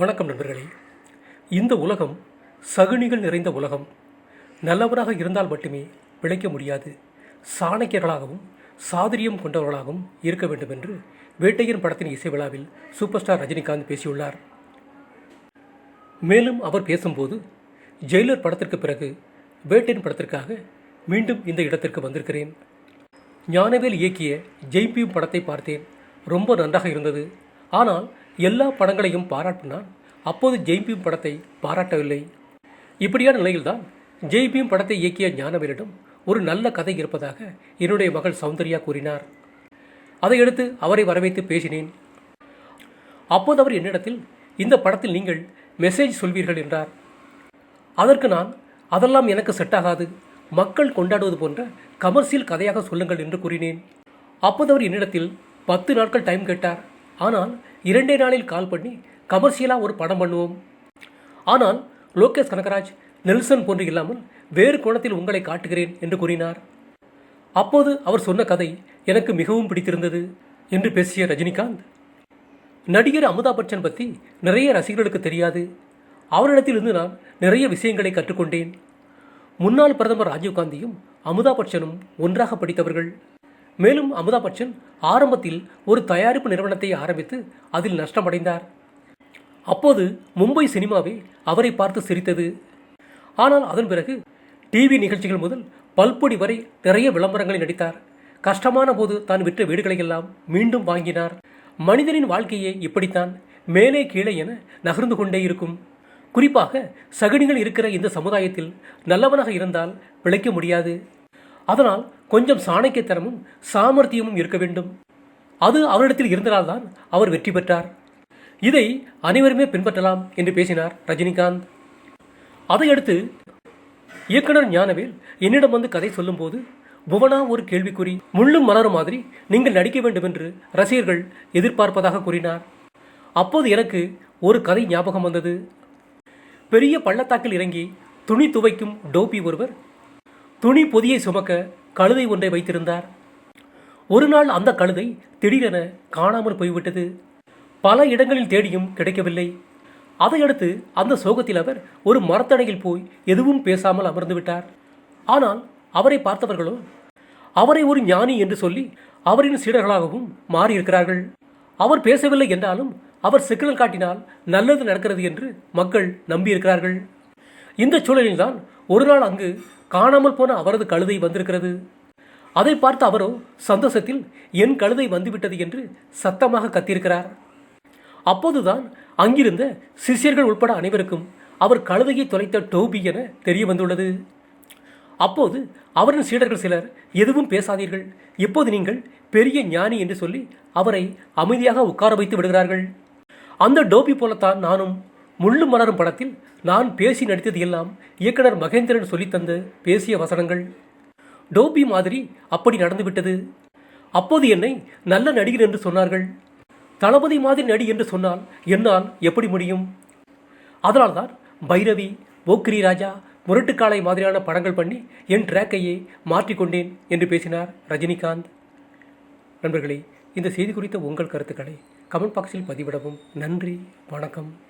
வணக்கம் நண்பர்களே. இந்த உலகம் சகுனிகள் நிறைந்த உலகம். நல்லவராக இருந்தால் மட்டுமே பிழைக்க முடியாது. சாணக்கியர்களாகவும் சாதுரியம் கொண்டவர்களாகவும் இருக்க வேண்டும் என்று வேட்டையன் படத்தின் இசை விழாவில் சூப்பர் ஸ்டார் ரஜினிகாந்த் பேசியுள்ளார். மேலும் அவர் பேசும்போது ஜெயிலர் படத்திற்கு பிறகு வேட்டையன் படத்திற்காக மீண்டும் இந்த இடத்திற்கு வந்திருக்கிறேன். ஞானவேல் இயக்கிய ஜெய்பியும் படத்தை பார்த்தேன். ரொம்ப நன்றாக இருந்தது. ஆனால் எல்லா படங்களையும் பாராட்டினான் அப்போது ஜெய்பீம் படத்தை பாராட்டவில்லை. இப்படியான நிலையில்தான் ஜெய்பீம் படத்தை இயக்கிய ஞானவீரிடம் ஒரு நல்ல கதை இருப்பதாக என்னுடைய மகள் சௌந்தர்யா கூறினார். அதையடுத்து அவரை வரவைத்து பேசினேன். அப்போது அவர் என்னிடத்தில் இந்த படத்தில் நீங்கள் மெசேஜ் சொல்வீர்கள் என்றார். அதற்கு நான் அதெல்லாம் எனக்கு செட் ஆகாது. மக்கள் கொண்டாடுவது போன்ற கமர்ஷியல் கதையாக சொல்லுங்கள் என்று கூறினேன். அப்போது அவர் என்னிடத்தில் பத்து நாட்கள் டைம் கேட்டார். ஆனால் இரண்டே நாளில் கால் பண்ணி கமர்ஷியலாக ஒரு படம் பண்ணுவோம். ஆனால் லோகேஷ் கனகராஜ் நெல்சன் போன்று இல்லாமல் வேறு கோணத்தில் உங்களை காட்டுகிறேன் என்று கூறினார். அப்போது அவர் சொன்ன கதை எனக்கு மிகவும் பிடித்திருந்தது என்று பேசிய ரஜினிகாந்த். நடிகர் அமிதாப் பச்சன் பற்றி நிறைய ரசிகர்களுக்கு தெரியாது. அவரிடத்திலிருந்து நான் நிறைய விஷயங்களை கற்றுக்கொண்டேன். முன்னாள் பிரதமர் ராஜீவ்காந்தியும் அமிதாப் பச்சனும் ஒன்றாக படித்தவர்கள். மேலும் அமிதாப் பச்சன் ஆரம்பத்தில் ஒரு தயாரிப்பு நிறுவனத்தை ஆரம்பித்து அதில் நஷ்டமடைந்தார். அப்போது மும்பை சினிமாவே அவரை பார்த்து சிரித்தது. ஆனால் அதன் பிறகு டிவி நிகழ்ச்சிகள் முதல் பல்பொடி வரை நிறைய விளம்பரங்களில் நடித்தார். கஷ்டமான போது தான் விற்ற வீடுகளை எல்லாம் மீண்டும் வாங்கினார். மனிதனின் வாழ்க்கையே இப்படித்தான் மேலே கீழே என நகர்ந்து கொண்டே இருக்கும். குறிப்பாக சகடிகள் இருக்கிற இந்த சமுதாயத்தில் நல்லவனாக இருந்தால் பிழைக்க முடியாது. அதனால் கொஞ்சம் சாணக்கியத்தனமும் சாமர்த்தியமும் இருக்க வேண்டும். அது அவரிடத்தில் இருந்ததால்தான் அவர் வெற்றி பெற்றார். இதை அனைவருமே பின்பற்றலாம் என்று பேசினார் ரஜினிகாந்த். அதையடுத்து இயக்குனர் ஞானவேல் என்னிடம் வந்து கதை சொல்லும்போது புவனா ஒரு கேள்விக்குறி. முள்ளும் மலரும் மாதிரி நீங்கள் நடிக்க வேண்டும் என்று ரசிகர்கள் எதிர்பார்ப்பதாக கூறினார். அப்போது எனக்கு ஒரு கதை ஞாபகம் வந்தது. பெரிய பள்ளத்தாக்கில் இறங்கி துணி துவைக்கும் டோபி ஒருவர் துணி பொதியை சுமக்க கழுதை ஒன்றை வைத்திருந்தார். ஒரு நாள் அந்த கழுதை திடீரென காணாமல் போய்விட்டது. பல இடங்களில் தேடியும் கிடைக்கவில்லை. அதையடுத்து அந்த சோகத்தில் அவர் ஒரு மரத்தடையில் போய் எதுவும் பேசாமல் அமர்ந்து விட்டார். ஆனால் அவரை பார்த்தவர்களோ அவரை ஒரு ஞானி என்று சொல்லி அவரின் சீடர்களாகவும் மாறியிருக்கிறார்கள். அவர் பேசவில்லை என்றாலும் அவர் சிக்கல் காட்டினால் நல்லது நடக்கிறது என்று மக்கள் நம்பியிருக்கிறார்கள். இந்த சூழலில்தான் ஒரு நாள் அங்கு காணாமல் போன அவரது கழுதை வந்திருக்கிறது. அதை பார்த்து அவரோ சந்தோஷத்தில் என் கழுதை வந்துவிட்டது என்று சத்தமாக கத்தியிருக்கிறார். அப்போதுதான் அங்கிருந்த சிஷியர்கள் உட்பட அனைவருக்கும் அவர் கழுதையை தொலைத்த டோபி என தெரிய வந்துள்ளது அப்போது அவரின் சீடர்கள் சிலர் எதுவும் பேசாதீர்கள். இப்போது நீங்கள் பெரிய ஞானி என்று சொல்லி அவரை அமைதியாக உட்கார வைத்து விடுகிறார்கள். அந்த டோபி போலத்தான் நானும் முள்ளு மலரும் படத்தில் நான் பேசி நடித்தது எல்லாம் இயக்குனர் மகேந்திரன் சொல்லித்தந்த பேசிய வசனங்கள். டோபி மாதிரி அப்படி நடந்துவிட்டது. அப்போது என்னை நல்ல நடிகர் என்று சொன்னார்கள். தளபதி மாதிரி நடி என்று சொன்னால் என்னால் எப்படி முடியும்? அதனால்தான் பைரவி போக்ரி ராஜா முரட்டுக்காலை மாதிரியான படங்கள் பண்ணி என் ட்ராக்கையே மாற்றிக்கொண்டேன் என்று பேசினார் ரஜினிகாந்த். நண்பர்களே இந்த செய்தி குறித்த உங்கள் கருத்துக்களை கமெண்ட் பாக்ஸில் பதிவிடவும். நன்றி வணக்கம்.